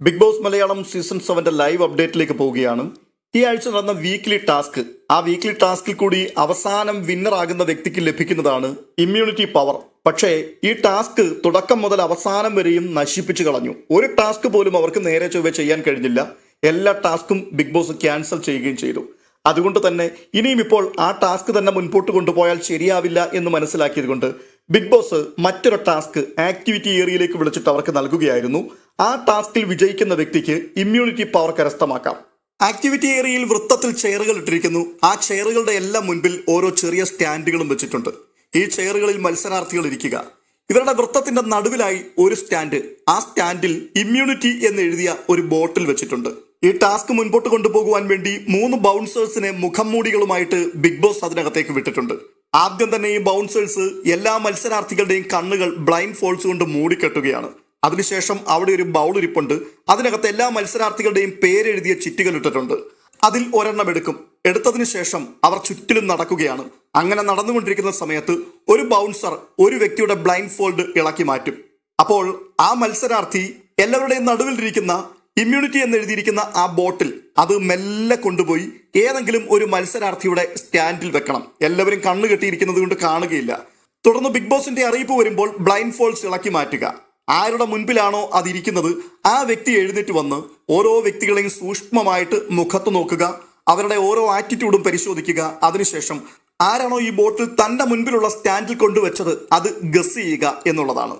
Big Boss Malayalam season സെവന്റെ live അപ്ഡേറ്റിലേക്ക് പോവുകയാണ്. ഈ ആഴ്ച നടന്ന വീക്ക്ലി ടാസ്ക് ആ വീക്ക്ലി ടാസ്കിൽ കൂടി അവസാനം വിന്നർ ആകുന്ന വ്യക്തിക്ക് ലഭിക്കുന്നതാണ് ഇമ്മ്യൂണിറ്റി പവർ പക്ഷേ ഈ ടാസ്ക് തുടക്കം മുതൽ അവസാനം വരെയും നശിപ്പിച്ചു കളഞ്ഞു. ഒരു ടാസ്ക് പോലും അവർക്ക് നേരെ ചൊവ്വേ ചെയ്യാൻ കഴിഞ്ഞില്ല. എല്ലാ ടാസ്കും ബിഗ് ബോസ് ക്യാൻസൽ ചെയ്യുകയും ചെയ്തു. അതുകൊണ്ട് തന്നെ ഇനിയും ഇപ്പോൾ ആ ടാസ്ക് തന്നെ മുൻപോട്ട് കൊണ്ടുപോയാൽ ശരിയാവില്ല എന്ന് മനസ്സിലാക്കിയത് കൊണ്ട് ബിഗ് ബോസ് മറ്റൊരു ടാസ്ക് ആക്ടിവിറ്റി ഏരിയയിലേക്ക് വിളിച്ചിട്ട് അവർക്ക് നൽകുകയായിരുന്നു. ആ ടാസ്കിൽ വിജയിക്കുന്ന വ്യക്തിക്ക് ഇമ്മ്യൂണിറ്റി പവർ കരസ്ഥമാക്കാം. ആക്ടിവിറ്റി ഏരിയയിൽ വൃത്തത്തിൽ ചെയറുകൾ ഇട്ടിരിക്കുന്നു. ആ ചെയറുകളുടെ എല്ലാം മുൻപിൽ ഓരോ ചെറിയ സ്റ്റാൻഡുകളും വെച്ചിട്ടുണ്ട്. ഈ ചെയറുകളിൽ മത്സരാർത്ഥികൾ ഇരിക്കുക. ഇവരുടെ വൃത്തത്തിന്റെ നടുവിലായി ഒരു സ്റ്റാൻഡ്. ആ സ്റ്റാൻഡിൽ ഇമ്മ്യൂണിറ്റി എന്ന് എഴുതിയ ഒരു ബോട്ടിൽ വെച്ചിട്ടുണ്ട്. ഈ ടാസ്ക് മുൻപോട്ട് കൊണ്ടുപോകുവാൻ വേണ്ടി മൂന്ന് ബൗൺസേഴ്സിനെ മുഖം മൂടികളുമായിട്ട് ബിഗ് ബോസ് അതിനകത്തേക്ക് വിട്ടിട്ടുണ്ട്. ആദ്യം തന്നെ ഈ ബൗൺസേഴ്സ് എല്ലാ മത്സരാർത്ഥികളുടെയും കണ്ണുകൾ ബ്ലൈൻഡ് ഫോൾസ് കൊണ്ട് മൂടിക്കെട്ടുകയാണ്. അതിനുശേഷം അവിടെ ഒരു ബൗൾ ഇരിപ്പുണ്ട്. അതിനകത്ത് എല്ലാ മത്സരാർത്ഥികളുടെയും പേരെഴുതിയ ചിറ്റുകൾ ഇട്ടിട്ടുണ്ട്. അതിൽ ഒരെണ്ണം എടുക്കും. എടുത്തതിനു ശേഷം അവർ ചുറ്റിലും നടക്കുകയാണ്. അങ്ങനെ നടന്നുകൊണ്ടിരിക്കുന്ന സമയത്ത് ഒരു ബൗൺസർ ഒരു വ്യക്തിയുടെ ബ്ലൈൻഡ് ഫോൾഡ് ഇളക്കി മാറ്റും. അപ്പോൾ ആ മത്സരാർത്ഥി എല്ലാവരുടെയും നടുവിലിരിക്കുന്ന ഇമ്മ്യൂണിറ്റി എന്ന് എഴുതിയിരിക്കുന്ന ആ ബോട്ടിൽ അത് മെല്ലെ കൊണ്ടുപോയി ഏതെങ്കിലും ഒരു മത്സരാർത്ഥിയുടെ സ്റ്റാൻഡിൽ വെക്കണം. എല്ലാവരും കണ്ണ് കെട്ടിയിരിക്കുന്നത് കൊണ്ട് കാണുകയില്ല. തുടർന്ന് ബിഗ് ബോസിന്റെ അറിയിപ്പ് വരുമ്പോൾ ബ്ലൈൻഡ് ഫോൾസ് ഇളക്കി മാറ്റുക. ആരുടെ മുൻപിലാണോ അതിരിക്കുന്നത് ആ വ്യക്തി എഴുന്നേറ്റ് വന്ന് ഓരോ വ്യക്തികളെയും സൂക്ഷ്മമായിട്ട് മുഖത്ത് നോക്കുക അവരുടെ ഓരോ ആറ്റിറ്റ്യൂഡും പരിശോധിക്കുക. അതിനുശേഷം ആരാണോ ഈ ബോട്ടിൽ തന്റെ മുൻപിലുള്ള സ്റ്റാൻഡിൽ കൊണ്ടുവച്ചത് അത് ഗസ് ചെയ്യുക എന്നുള്ളതാണ്.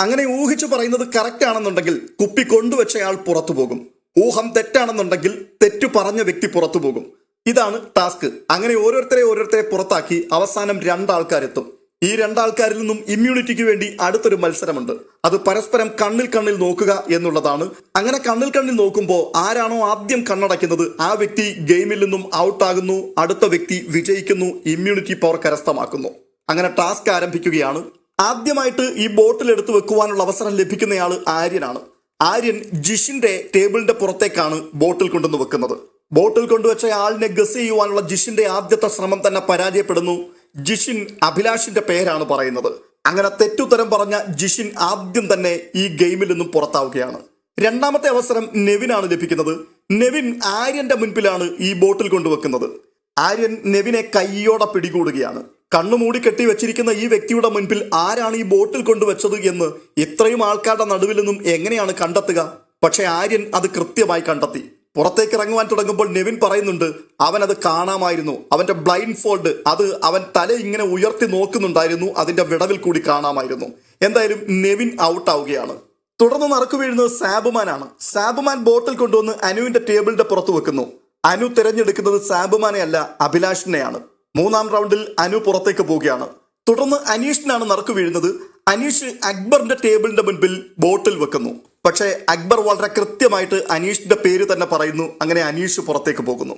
അങ്ങനെ ഊഹിച്ചു പറയുന്നത് കറക്റ്റ് ആണെന്നുണ്ടെങ്കിൽ കുപ്പി കൊണ്ടുവച്ചയാൾ പുറത്തു പോകും. ഊഹം തെറ്റാണെന്നുണ്ടെങ്കിൽ തെറ്റു പറഞ്ഞ വ്യക്തി പുറത്തു പോകും. ഇതാണ് ടാസ്ക് അങ്ങനെ ഓരോരുത്തരെ ഓരോരുത്തരെ പുറത്താക്കി അവസാനം രണ്ടാൾക്കാരെത്തും. ഈ രണ്ടാൾക്കാരിൽ നിന്നും ഇമ്മ്യൂണിറ്റിക്ക് വേണ്ടി അടുത്തൊരു മത്സരമുണ്ട്. അത് പരസ്പരം കണ്ണിൽ കണ്ണിൽ നോക്കുക എന്നുള്ളതാണ്. അങ്ങനെ കണ്ണിൽ കണ്ണിൽ നോക്കുമ്പോൾ ആരാണോ ആദ്യം കണ്ണടയ്ക്കുന്നത് ആ വ്യക്തി ഗെയിമിൽ നിന്നും ഔട്ടാകുന്നു അടുത്ത വ്യക്തി വിജയിക്കുന്നു ഇമ്മ്യൂണിറ്റി പവർ കരസ്ഥമാക്കുന്നു. അങ്ങനെ ടാസ്ക് ആരംഭിക്കുകയാണ്. ആദ്യമായിട്ട് ഈ ബോട്ടിൽ എടുത്തു വെക്കുവാനുള്ള അവസരം ലഭിക്കുന്നയാൾ ആര്യനാണ്. ആര്യൻ ജിഷിന്റെ ടേബിളിന്റെ പുറത്തേക്കാണ് ബോട്ടിൽ കൊണ്ടുവന്ന് വെക്കുന്നത്. ബോട്ടിൽ കൊണ്ടുവച്ച ആളിനെ ഗസ് ചെയ്യുവാനുള്ള ജിഷിന്റെ ആദ്യത്തെ ശ്രമം തന്നെ പരാജയപ്പെടുന്നു. ജിഷിൻ അഭിലാഷിന്റെ പേരാണ് പറയുന്നത്. അങ്ങനെ തെറ്റുത്തരം പറഞ്ഞ ജിഷിൻ ആദ്യം തന്നെ ഈ ഗെയിമിൽ നിന്നും പുറത്താവുകയാണ്. രണ്ടാമത്തെ അവസരം നെവിനാണ് ലഭിക്കുന്നത്. നെവിൻ ആര്യന്റെ മുൻപിലാണ് ഈ ബോട്ടിൽ കൊണ്ടുവെക്കുന്നത്. ആര്യൻ നെവിനെ കൈയോടെ പിടികൂടുകയാണ്. കണ്ണുമൂടി കെട്ടി വെച്ചിരിക്കുന്ന ഈ വ്യക്തിയുടെ മുൻപിൽ ആരാണ് ഈ ബോട്ടിൽ കൊണ്ടുവച്ചത് എന്ന് ഇത്രയും ആൾക്കാരുടെ നടുവിൽ നിന്നും എങ്ങനെയാണ് കണ്ടെത്തുക? പക്ഷെ ആര്യൻ അത് കൃത്യമായി കണ്ടെത്തി. പുറത്തേക്ക് ഇറങ്ങുവാൻ തുടങ്ങുമ്പോൾ നെവിൻ പറയുന്നുണ്ട് അവൻ അത് കാണാമായിരുന്നു. അവന്റെ ബ്ലൈൻഡ് ഫോൾഡ് അത് അവൻ തല ഇങ്ങനെ ഉയർത്തി നോക്കുന്നുണ്ടായിരുന്നു. അതിന്റെ വിടവിൽ കൂടി കാണാമായിരുന്നു. എന്തായാലും നെവിൻ ഔട്ട് ആവുകയാണ് തുടർന്ന് നറുക്കു വീഴുന്നത് സാബുമാനാണ്. സാബുമാൻ ബോട്ടിൽ കൊണ്ടുവന്ന് അനുവിന്റെ ടേബിളിന്റെ പുറത്ത് വെക്കുന്നു. അനു തിരഞ്ഞെടുക്കുന്നത് സാബുമാനെ അല്ല അഭിലാഷിനെയാണ്. മൂന്നാം റൗണ്ടിൽ അനു പുറത്തേക്ക് പോവുകയാണ്. തുടർന്ന് അനീഷിനാണ് നറുക്ക് വീഴുന്നത്. അനീഷ് അക്ബറിന്റെ ടേബിളിന്റെ മുൻപിൽ ബോട്ടിൽ വെക്കുന്നു. പക്ഷേ അക്ബർ വളരെ കൃത്യമായിട്ട് അനീഷിന്റെ പേര് തന്നെ പറയുന്നു. അങ്ങനെ അനീഷ് പുറത്തേക്ക് പോകുന്നു.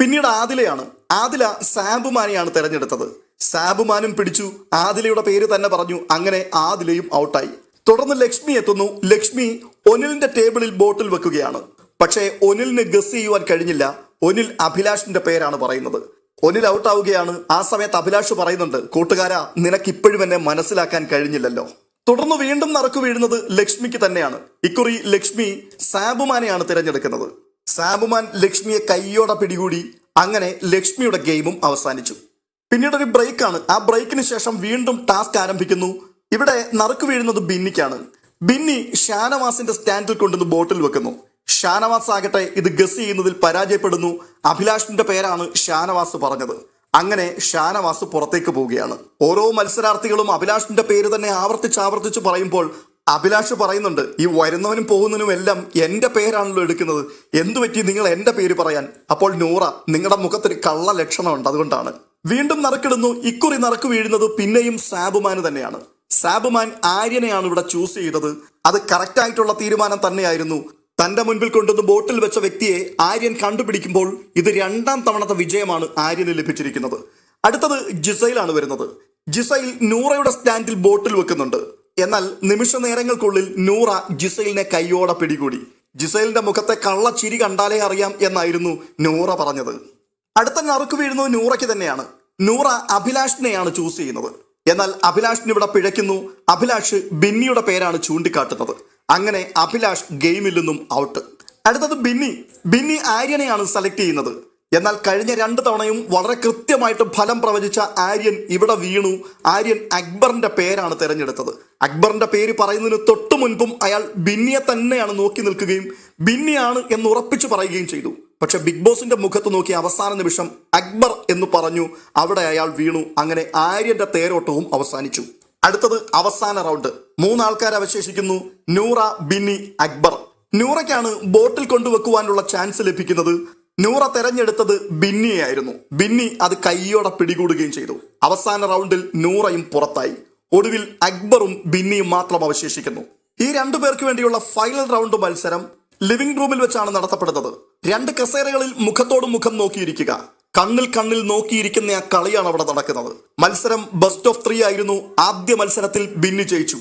പിന്നീട് ആദിലയാണ്. ആദില സാബുമാനെയാണ് തെരഞ്ഞെടുത്തത്. സാബുമാനും പിടിച്ചു. ആദിലയുടെ പേര് തന്നെ പറഞ്ഞു. അങ്ങനെ ആദിലയും ഔട്ടായി. തുടർന്ന് ലക്ഷ്മി എത്തുന്നു. ലക്ഷ്മി ഒനിലിന്റെ ടേബിളിൽ ബോട്ടിൽ വെക്കുകയാണ്. പക്ഷേ ഒനിലിന് ഗസ് ചെയ്യുവാൻ കഴിഞ്ഞില്ല. ഒനിൽ അഭിലാഷിന്റെ പേരാണ് പറയുന്നത്. ഒനിൽ ഔട്ടാവുകയാണ്. ആ സമയത്ത് അഭിലാഷ് പറയുന്നുണ്ട് കൂട്ടുകാരാ നിനക്ക് ഇപ്പോഴും എന്നെ മനസ്സിലാക്കാൻ കഴിഞ്ഞില്ലല്ലോ. തുടർന്ന് വീണ്ടും നറുക്കു വീഴുന്നത് ലക്ഷ്മിക്ക് തന്നെയാണ്. ഇക്കുറി ലക്ഷ്മി സാബുമാനെയാണ് തിരഞ്ഞെടുക്കുന്നത്. സാബുമാൻ ലക്ഷ്മിയെ കൈയോടെ പിടികൂടി അങ്ങനെ ലക്ഷ്മിയുടെ ഗെയിമും അവസാനിച്ചു. പിന്നീട് ഒരു ബ്രേക്കാണ്. ആ ബ്രേക്കിന് ശേഷം വീണ്ടും ടാസ്ക് ആരംഭിക്കുന്നു. ഇവിടെ നറുക്കു വീഴുന്നത് ബിന്നിക്കാണ്. ബിന്നി ഷാനവാസിന്റെ സ്റ്റാൻഡിൽ കൊണ്ടുവന്ന് ബോട്ടിൽ വെക്കുന്നു. ഷാനവാസ് ആകട്ടെ ഇത് ഗസ് ചെയ്യുന്നതിൽ പരാജയപ്പെടുന്നു. അഭിലാഷിന്റെ പേരാണ് ഷാനവാസ് പറഞ്ഞത്. അങ്ങനെ ഷാനവാസ് പുറത്തേക്ക് പോവുകയാണ്. ഓരോ മത്സരാർത്ഥികളും അഭിലാഷിന്റെ പേര് തന്നെ ആവർത്തിച്ച് ആവർത്തിച്ച് പറയുമ്പോൾ അഭിലാഷ് പറയുന്നുണ്ട് ഈ വരുന്നവനും പോകുന്നതിനും എല്ലാം എന്റെ പേരാണല്ലോ എടുക്കുന്നത്. എന്തു പറ്റി? നിങ്ങൾ എന്റെ പേര് പറയാൻ. അപ്പോൾ നൂറ നിങ്ങളുടെ മുഖത്തൊരു കള്ള ലക്ഷണമുണ്ട് അതുകൊണ്ടാണ്. വീണ്ടും നറുക്കിടുന്നു. ഇക്കുറി നറുക്ക് വീഴുന്നത് പിന്നെയും സാബുമാന് തന്നെയാണ്. സാബുമാൻ ആര്യനെയാണ് ഇവിടെ ചൂസ് ചെയ്തത്. അത് കറക്റ്റ് ആയിട്ടുള്ള തീരുമാനം തന്നെയായിരുന്നു. തന്റെ മുൻപിൽ കൊണ്ടുവന്ന് ബോട്ടിൽ വെച്ച വ്യക്തിയെ ആര്യൻ കണ്ടുപിടിക്കുമ്പോൾ ഇത് രണ്ടാം തവണത്തെ വിജയമാണ് ആര്യന് ലഭിച്ചിരിക്കുന്നത്. അടുത്തത് ജിസൈലാണ് വരുന്നത്. ജിസൈൽ നൂറയുടെ സ്റ്റാൻഡിൽ ബോട്ടിൽ വെക്കുന്നുണ്ട്. എന്നാൽ നിമിഷ നേരങ്ങൾക്കുള്ളിൽ നൂറ ജിസൈലിനെ കൈയോടെ പിടികൂടി. ജിസൈലിന്റെ മുഖത്തെ കള്ള ചിരി കണ്ടാലേ അറിയാം എന്നായിരുന്നു നൂറ പറഞ്ഞത്. അടുത്ത നറുക്ക് വീഴുന്നത് നൂറയ്ക്ക് തന്നെയാണ്. നൂറ അഭിലാഷിനെയാണ് ചൂസ് ചെയ്യുന്നത്. എന്നാൽ അഭിലാഷിന് ഇവിടെ പിഴയ്ക്കുന്നു. അഭിലാഷ് ബിന്നിയുടെ പേരാണ് ചൂണ്ടിക്കാട്ടുന്നത്. അങ്ങനെ അഭിലാഷ് ഗെയിമിൽ നിന്നും ഔട്ട് അടുത്തത് ബിന്നി. ബിന്നി ആര്യനെയാണ് സെലക്ട് ചെയ്യുന്നത്. എന്നാൽ കഴിഞ്ഞ രണ്ട് തവണയും വളരെ കൃത്യമായിട്ട് ഫലം പ്രവചിച്ച ആര്യൻ ഇവിടെ വീണു. ആര്യൻ അക്ബറിന്റെ പേരാണ് തിരഞ്ഞെടുത്തത്. അക്ബറിന്റെ പേര് പറയുന്നതിന് തൊട്ടു മുൻപും അയാൾ ബിന്നിയെ തന്നെയാണ് നോക്കി നിൽക്കുകയും ബിന്നിയാണ് എന്ന് ഉറപ്പിച്ചു പറയുകയും ചെയ്തു. പക്ഷെ ബിഗ് ബോസിന്റെ മുഖത്ത് നോക്കി അവസാന നിമിഷം അക്ബർ എന്ന് പറഞ്ഞു അവിടെ അയാൾ വീണു. അങ്ങനെ ആര്യന്റെ തേരോട്ടവും അവസാനിച്ചു. അടുത്തത് അവസാന റൗണ്ട്. മൂന്ന് ആൾക്കാർ അവശേഷിക്കുന്നു നൂറ ബിന്നി അക്ബർ. നൂറയ്ക്കാണ് ബോട്ടിൽ കൊണ്ടുവെക്കുവാനുള്ള ചാൻസ് ലഭിക്കുന്നത്. നൂറ തെരഞ്ഞെടുത്തത് ബിന്നിയായിരുന്നു ബിന്നി അത് കൈയോടെ പിടികൂടുകയും ചെയ്തു. അവസാന റൗണ്ടിൽ നൂറയും പുറത്തായി. ഒടുവിൽ അക്ബറും ബിന്നിയും മാത്രം അവശേഷിക്കുന്നു. ഈ രണ്ടു പേർക്ക് വേണ്ടിയുള്ള ഫൈനൽ റൗണ്ട് മത്സരം ലിവിംഗ് റൂമിൽ വെച്ചാണ് നടത്തപ്പെടുന്നത്. രണ്ട് കസേരകളിൽ മുഖത്തോട് മുഖം നോക്കിയിരിക്കുക. കണ്ണിൽ കണ്ണിൽ നോക്കിയിരിക്കുന്ന ആ കളിയാണ് അവിടെ നടക്കുന്നത്. മത്സരം ബെസ്റ്റ് ഓഫ് ത്രീ ആയിരുന്നു. ആദ്യ മത്സരത്തിൽ ബിന്നു ജയിച്ചു.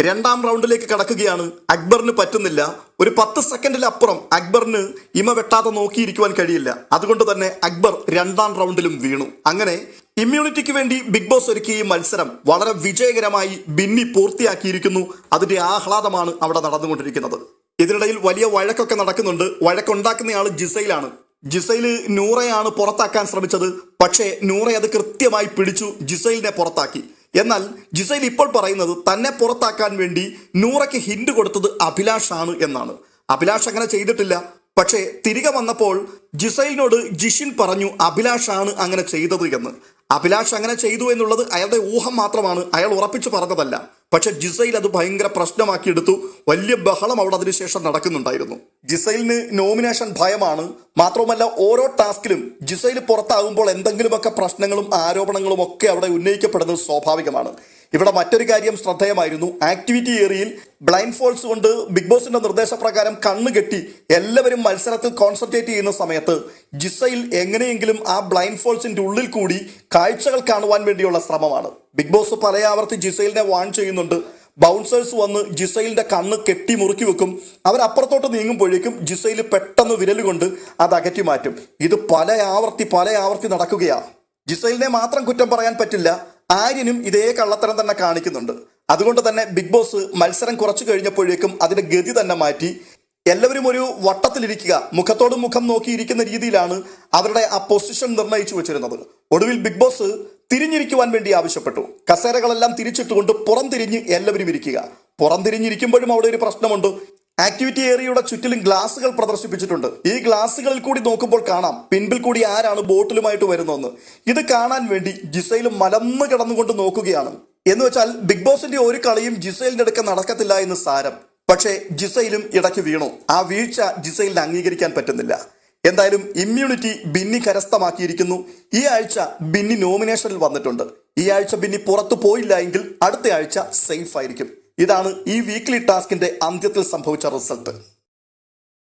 രണ്ടാം റൗണ്ടിലേക്ക് കടക്കുകയാണ്. അക്ബറിന് പറ്റുന്നില്ല. ഒരു പത്ത് സെക്കൻഡിലപ്പുറം അക്ബറിന് ഇമ വെട്ടാതെ നോക്കിയിരിക്കുവാൻ കഴിയില്ല. അതുകൊണ്ട് തന്നെ അക്ബർ രണ്ടാം റൗണ്ടിലും വീണു. അങ്ങനെ ഇമ്മ്യൂണിറ്റിക്ക് വേണ്ടി ബിഗ് ബോസ് ഒരുക്കിയ ഈ മത്സരം വളരെ വിജയകരമായി ബിന്നി പൂർത്തിയാക്കിയിരിക്കുന്നു. അതിന്റെ ആഹ്ലാദമാണ് അവിടെ നടന്നുകൊണ്ടിരിക്കുന്നത്. ഇതിനിടയിൽ വലിയ വഴക്കൊക്കെ നടക്കുന്നുണ്ട്. വഴക്കുണ്ടാക്കുന്നയാൾ ജിസയിലാണ്. ജിസൈൽ നൂറയാണ് പുറത്താക്കാൻ ശ്രമിച്ചത്. പക്ഷേ നൂറ അത് കൃത്യമായി പിടിച്ചു ജിസൈലിനെ പുറത്താക്കി. എന്നാൽ ജിസൈൽ ഇപ്പോൾ പറയുന്നത് തന്നെ പുറത്താക്കാൻ വേണ്ടി നൂറയ്ക്ക് ഹിന്റ് കൊടുത്തത് അഭിലാഷ് ആണ് എന്നാണ്. അഭിലാഷ് അങ്ങനെ ചെയ്തിട്ടില്ല. പക്ഷേ തിരികെ വന്നപ്പോൾ ജിസൈലിനോട് ജിഷിൻ പറഞ്ഞു അഭിലാഷ് ആണ് അങ്ങനെ ചെയ്തത് എന്ന്. അഭിലാഷ് അങ്ങനെ ചെയ്തു എന്നുള്ളത് അയാളുടെ ഊഹം മാത്രമാണ്. അയാൾ ഉറപ്പിച്ചു പറഞ്ഞതല്ല. പക്ഷെ ജിസൈൽ അത് ഭയങ്കര പ്രശ്നമാക്കിയെടുത്തു വലിയ ബഹളം അവിടെ അതിനുശേഷം നടക്കുന്നുണ്ടായിരുന്നു. ജിസൈലിന് നോമിനേഷൻ ഭയമാണ്. മാത്രവുമല്ല ഓരോ ടാസ്കിലും ജിസൈൽ പുറത്താകുമ്പോൾ എന്തെങ്കിലുമൊക്കെ പ്രശ്നങ്ങളും ആരോപണങ്ങളും ഒക്കെ അവിടെ ഉന്നയിക്കപ്പെടുന്നത് സ്വാഭാവികമാണ്. ഇവിടെ മറ്റൊരു കാര്യം ശ്രദ്ധേയമായിരുന്നു. ആക്ടിവിറ്റി ഏരിയയിൽ ബ്ലൈൻഡ് ഫോൾസ് കൊണ്ട് ബിഗ് ബോസിന്റെ നിർദ്ദേശപ്രകാരം കണ്ണ് കെട്ടി എല്ലാവരും മത്സരത്തിൽ കോൺസെൻട്രേറ്റ് ചെയ്യുന്ന സമയത്ത് ജിസയിൽ എങ്ങനെയെങ്കിലും ആ ബ്ലൈൻഡ് ഫോൾസിന്റെ ഉള്ളിൽ കൂടി കാഴ്ചകൾ കാണുവാൻ വേണ്ടിയുള്ള ശ്രമമാണ്. ബിഗ് ബോസ് പലയാവർത്തി ജിസൈലിനെ വാൺ ചെയ്യുന്നുണ്ട്. ബൗൺസേഴ്സ് വന്ന് ജിസൈലിന്റെ കണ്ണ് കെട്ടി മുറുക്കി വെക്കും. അവർ നീങ്ങുമ്പോഴേക്കും ജിസൈൽ പെട്ടെന്ന് വിരലുകൊണ്ട് അത് അകറ്റി മാറ്റും. ഇത് പല ആവർത്തി പല ആവർത്തി നടക്കുകയാണ് ജിസൈലിനെ മാത്രം കുറ്റം പറയാൻ പറ്റില്ല. ആര്യനും ഇതേ കള്ളത്തരം തന്നെ കാണിക്കുന്നുണ്ട്. അതുകൊണ്ട് തന്നെ ബിഗ് ബോസ് മത്സരം കുറച്ചു കഴിഞ്ഞപ്പോഴേക്കും അതിന്റെ ഗതി തന്നെ മാറ്റി. എല്ലാവരും ഒരു വട്ടത്തിലിരിക്കുക. മുഖത്തോട് മുഖം നോക്കിയിരിക്കുന്ന രീതിയിലാണ് അവരുടെ ആ പൊസിഷൻ നിർണയിച്ചു വെച്ചിരുന്നത്. ഒടുവിൽ ബിഗ് ബോസ് തിരിഞ്ഞിരിക്കുവാൻ വേണ്ടി ആവശ്യപ്പെട്ടു. കസേരകളെല്ലാം തിരിച്ചിട്ടുകൊണ്ട് പുറം തിരിഞ്ഞ് എല്ലാവരും ഇരിക്കുക. പുറം തിരിഞ്ഞിരിക്കുമ്പോഴും അവിടെ ഒരു പ്രശ്നമുണ്ട്. ആക്ടിവിറ്റി ഏരിയയുടെ ചുറ്റിലും ഗ്ലാസുകൾ പ്രദർശിപ്പിച്ചിട്ടുണ്ട്. ഈ ഗ്ലാസുകളിൽ കൂടി നോക്കുമ്പോൾ കാണാം പിൻപിൽ കൂടി ആരാണ് ബോട്ടിലുമായിട്ട് വരുന്നതെന്ന്. ഇത് കാണാൻ വേണ്ടി ജിസൈൽ മലന്ന് കിടന്നുകൊണ്ട് നോക്കുകയാണ്. എന്ന് വെച്ചാൽ ബിഗ് ബോസിന്റെ ഒരു കളിയും ജിസൈലിന്റെ അടുക്ക നടക്കത്തില്ല എന്ന് സാരം. പക്ഷേ ജിസൈലും ഇടയ്ക്ക് വീണു. ആ വീഴ്ച ജിസൈലിന് അംഗീകരിക്കാൻ പറ്റുന്നില്ല. എന്തായാലും ഇമ്മ്യൂണിറ്റി ബിന്നി കരസ്ഥമാക്കിയിരിക്കുന്നു. ഈ ആഴ്ച ബിന്നി നോമിനേഷനിൽ വന്നിട്ടുണ്ട്. ഈ ആഴ്ച ബിന്നി പുറത്തു പോയില്ല എങ്കിൽ അടുത്ത ആഴ്ച സേഫ് ആയിരിക്കും. ഇതാണ് ഈ വീക്ക്ലി ടാസ്കിന്റെ അന്ത്യത്തിൽ സംഭവിച്ച റിസൾട്ട്